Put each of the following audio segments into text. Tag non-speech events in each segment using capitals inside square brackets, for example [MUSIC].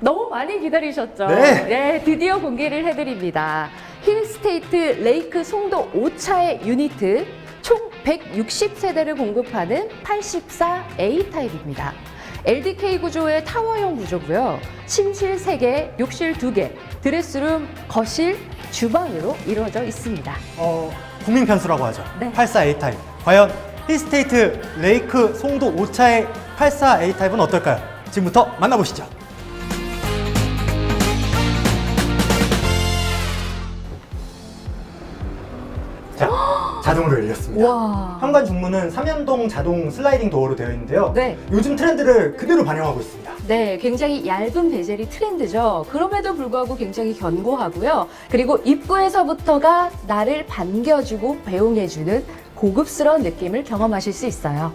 너무 많이 기다리셨죠? 네. 드디어 공개를 해드립니다. 힐스테이트 레이크 송도 5차의 유니트 총 160세대를 공급하는 84A 타입입니다. LDK 구조의 타워형 구조고요. 침실 3개, 욕실 2개, 드레스룸, 거실, 주방으로 이루어져 있습니다. 어, 국민 편수라고 하죠. 네. 84A 타입. 과연 힐스테이트 레이크 송도 5차의 84A 타입은 어떨까요? 지금부터 만나보시죠. 자동으로 열렸습니다. 와. 현관 중문은 3연동 자동 슬라이딩 도어로 되어 있는데요. 네. 요즘 트렌드를 그대로 반영하고 있습니다. 네, 굉장히 얇은 베젤이 트렌드죠. 그럼에도 불구하고 굉장히 견고하고요. 그리고 입구에서부터가 나를 반겨주고 배웅해주는 고급스러운 느낌을 경험하실 수 있어요.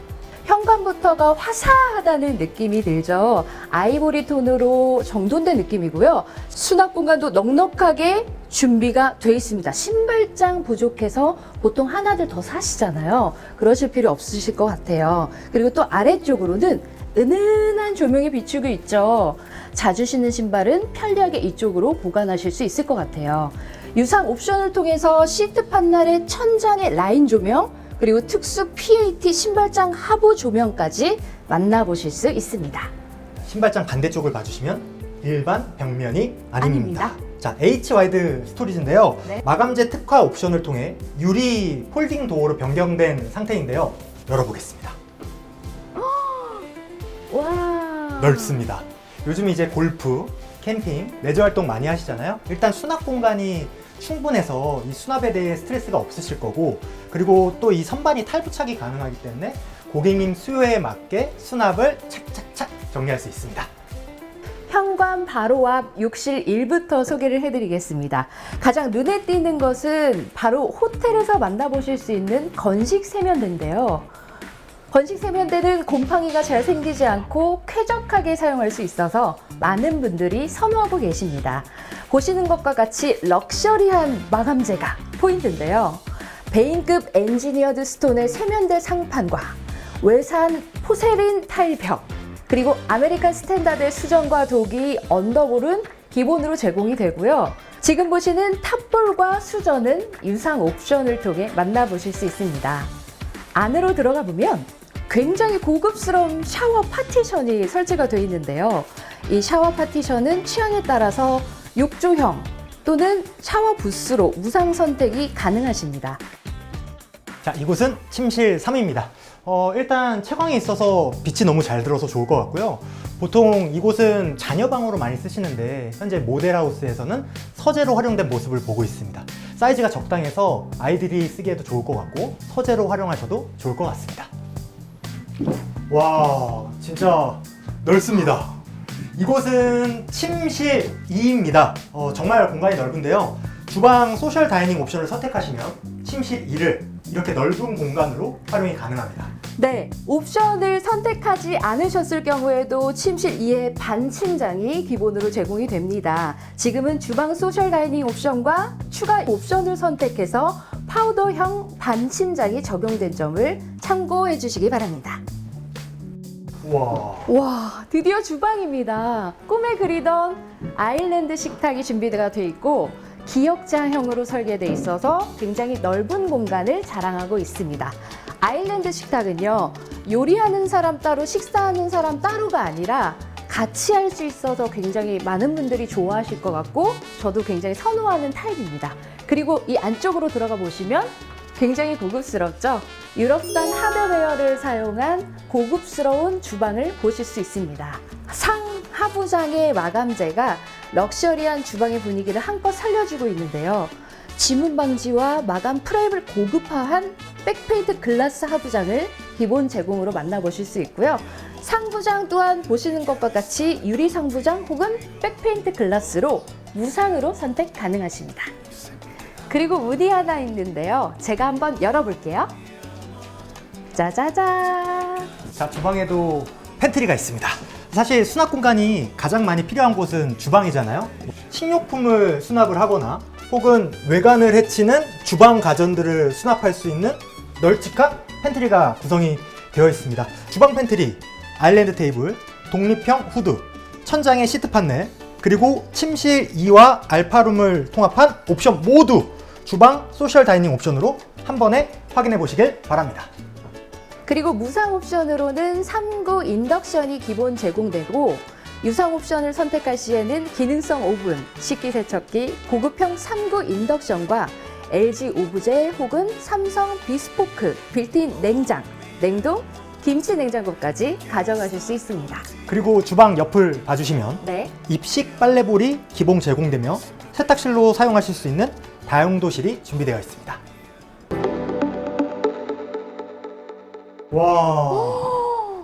현관부터가 화사하다는 느낌이 들죠. 아이보리 톤으로 정돈된 느낌이고요. 수납 공간도 넉넉하게 준비가 돼 있습니다. 신발장 부족해서 보통 하나들 더 사시잖아요. 그러실 필요 없으실 것 같아요. 그리고 또 아래쪽으로는 은은한 조명이 비추고 있죠. 자주 신는 신발은 편리하게 이쪽으로 보관하실 수 있을 것 같아요. 유상 옵션을 통해서 시트 판넬의 천장의 라인 조명, 그리고 특수 PAT 신발장 하부 조명까지 만나보실 수 있습니다. 신발장 반대쪽을 봐주시면 일반 벽면이 아닙니다. 아닙니다. 자, H 와이드 스토리지인데요. 네. 마감재 특화 옵션을 통해 유리 폴딩 도어로 변경된 상태인데요. 열어보겠습니다. [GASPS] 와. 넓습니다. 요즘 이제 골프, 캠핑, 레저 활동 많이 하시잖아요. 일단 수납 공간이 충분해서 이 수납에 대해 스트레스가 없으실 거고, 그리고 또 이 선반이 탈부착이 가능하기 때문에 고객님 수요에 맞게 수납을 착착착 정리할 수 있습니다. 현관 바로 앞 욕실 1부터 소개를 해드리겠습니다. 가장 눈에 띄는 것은 바로 호텔에서 만나보실 수 있는 건식 세면대인데요. 건식 세면대는 곰팡이가 잘 생기지 않고 쾌적하게 사용할 수 있어서 많은 분들이 선호하고 계십니다. 보시는 것과 같이 럭셔리한 마감재가 포인트인데요. 베인급 엔지니어드 스톤의 세면대 상판과 외산 포세린 타일 벽, 그리고 아메리칸 스탠다드의 수정과 도기, 언더볼은 기본으로 제공이 되고요. 지금 보시는 탑볼과 수전은 유상 옵션을 통해 만나보실 수 있습니다. 안으로 들어가 보면 굉장히 고급스러운 샤워 파티션이 설치가 되어 있는데요. 이 샤워 파티션은 취향에 따라서 욕조형 또는 샤워 부스로 무상 선택이 가능하십니다. 자, 이곳은 침실 3입니다. 어, 일단 채광이 있어서 빛이 너무 잘 들어서 좋을 것 같고요. 보통 이곳은 자녀방으로 많이 쓰시는데 현재 모델하우스에서는 서재로 활용된 모습을 보고 있습니다. 사이즈가 적당해서 아이들이 쓰기에도 좋을 것 같고 서재로 활용하셔도 좋을 것 같습니다. 와, 진짜 넓습니다. 이곳은 침실 2입니다. 어, 정말 공간이 넓은데요. 주방 소셜 다이닝 옵션을 선택하시면 침실 2를 이렇게 넓은 공간으로 활용이 가능합니다. 네, 옵션을 선택하지 않으셨을 경우에도 침실 2의 반침장이 기본으로 제공이 됩니다. 지금은 주방 소셜 다이닝 옵션과 추가 옵션을 선택해서 파우더형 반침장이 적용된 점을 참고해 주시기 바랍니다. 와, 와, 드디어 주방입니다. 꿈에 그리던 아일랜드 식탁이 준비가 되어 있고 기역자형으로 설계되어 있어서 굉장히 넓은 공간을 자랑하고 있습니다. 아일랜드 식탁은요, 요리하는 사람 따로, 식사하는 사람 따로가 아니라 같이 할 수 있어서 굉장히 많은 분들이 좋아하실 것 같고, 저도 굉장히 선호하는 타입입니다. 그리고 이 안쪽으로 들어가 보시면 굉장히 고급스럽죠? 유럽산 하드웨어를 사용한 고급스러운 주방을 보실 수 있습니다. 상 하부장의 마감재가 럭셔리한 주방의 분위기를 한껏 살려주고 있는데요. 지문 방지와 마감 프레임을 고급화한 백페인트 글라스 하부장을 기본 제공으로 만나보실 수 있고요. 상부장 또한 보시는 것과 같이 유리 상부장 혹은 백페인트 글라스로 무상으로 선택 가능하십니다. 그리고 문이 하나 있는데요. 제가 한번 열어볼게요. 짜자잔. 자 주방에도 팬트리가 있습니다. 사실 수납 공간이 가장 많이 필요한 곳은 주방이잖아요. 식료품을 수납을 하거나 혹은 외관을 해치는 주방 가전들을 수납할 수 있는 널찍한 팬트리가 구성이 되어 있습니다. 주방 팬트리, 아일랜드 테이블, 독립형 후드, 천장의 시트 판넬, 그리고 침실 2와 알파룸을 통합한 옵션 모두 주방 소셜 다이닝 옵션으로 한 번에 확인해 보시길 바랍니다. 그리고 무상 옵션으로는 3구 인덕션이 기본 제공되고 유상 옵션을 선택할 시에는 기능성 오븐, 식기세척기, 고급형 3구 인덕션과 LG 오브제 혹은 삼성 비스포크, 빌트인 냉장, 냉동, 김치 냉장고까지 가져가실 수 있습니다. 그리고 주방 옆을 봐주시면 네. 입식 빨래볼이 기본 제공되며 세탁실로 사용하실 수 있는 다용도실이 준비되어 있습니다. 와,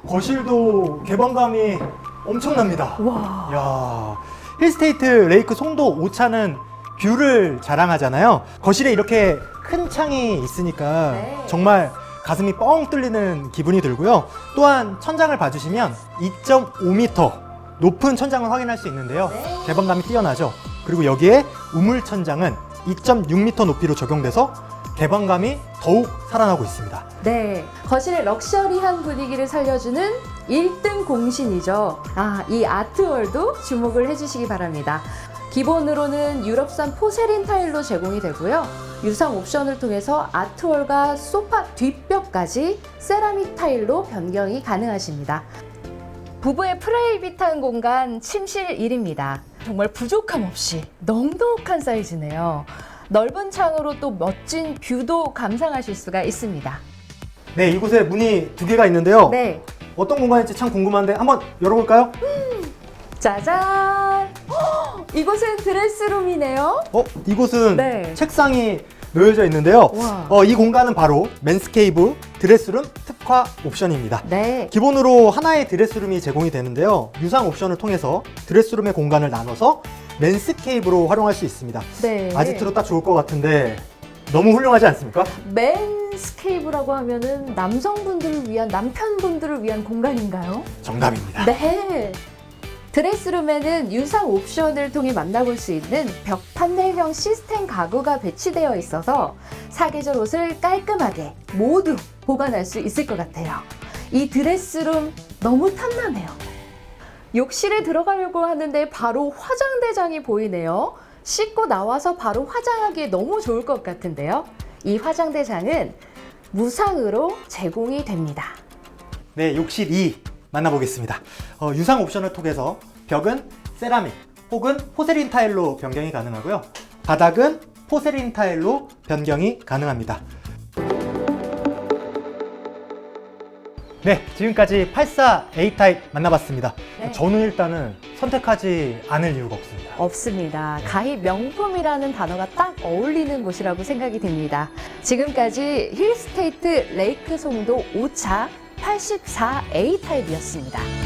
거실도 개방감이 엄청납니다. 와. 야, 힐스테이트 레이크 송도 5차는 뷰를 자랑하잖아요. 거실에 이렇게 큰 창이 있으니까 네. 정말 가슴이 뻥 뚫리는 기분이 들고요. 또한 천장을 봐주시면 2.5m 높은 천장을 확인할 수 있는데요. 네. 개방감이 뛰어나죠. 그리고 여기에 우물 천장은 2.6m 높이로 적용돼서 개방감이 더욱 살아나고 있습니다. 네, 거실의 럭셔리한 분위기를 살려주는 1등 공신이죠. 아, 이 아트월도 주목을 해주시기 바랍니다. 기본으로는 유럽산 포세린 타일로 제공이 되고요. 유상 옵션을 통해서 아트월과 소파 뒷벽까지 세라믹 타일로 변경이 가능하십니다. 부부의 프라이빗한 공간 침실 1입니다. 정말 부족함 없이 넉넉한 사이즈네요. 넓은 창으로 또 멋진 뷰도 감상하실 수가 있습니다. 네, 이곳에 문이 두 개가 있는데요. 네, 어떤 공간일지 참 궁금한데 한번 열어볼까요? 짜잔! 헉, 이곳은 드레스룸이네요. 어, 이곳은 네. 책상이 놓여져 있는데요. 와. 어, 이 공간은 바로 맨스케이브 드레스룸 특 화 옵션입니다. 네, 기본으로 하나의 드레스룸이 제공이 되는데요. 유상 옵션을 통해서 드레스룸의 공간을 나눠서 맨스케이브로 활용할 수 있습니다. 네. 아지트로 딱 좋을 것 같은데 너무 훌륭하지 않습니까? 맨스케이브라고 하면은 남성분들을 위한 남편분들을 위한 공간인가요? 정답입니다. 네. 드레스룸에는 유상 옵션을 통해 만나볼 수 있는 벽 판넬형 시스템 가구가 배치되어 있어서 사계절 옷을 깔끔하게 모두 보관할 수 있을 것 같아요. 이 드레스룸 너무 탐나네요. 욕실에 들어가려고 하는데 바로 화장대장이 보이네요. 씻고 나와서 바로 화장하기에 너무 좋을 것 같은데요. 이 화장대장은 무상으로 제공이 됩니다. 네, 욕실 2 만나보겠습니다. 어, 유상 옵션을 통해서 벽은 세라믹 혹은 포세린 타일로 변경이 가능하고요. 바닥은 포세린 타일로 변경이 가능합니다. 네, 지금까지 84 A 타입 만나봤습니다. 네. 저는 일단은 선택하지 않을 이유가 없습니다. 없습니다. 가히 명품이라는 단어가 딱 어울리는 곳이라고 생각이 됩니다. 지금까지 힐스테이트 레이크 송도 5차 84A 타입이었습니다.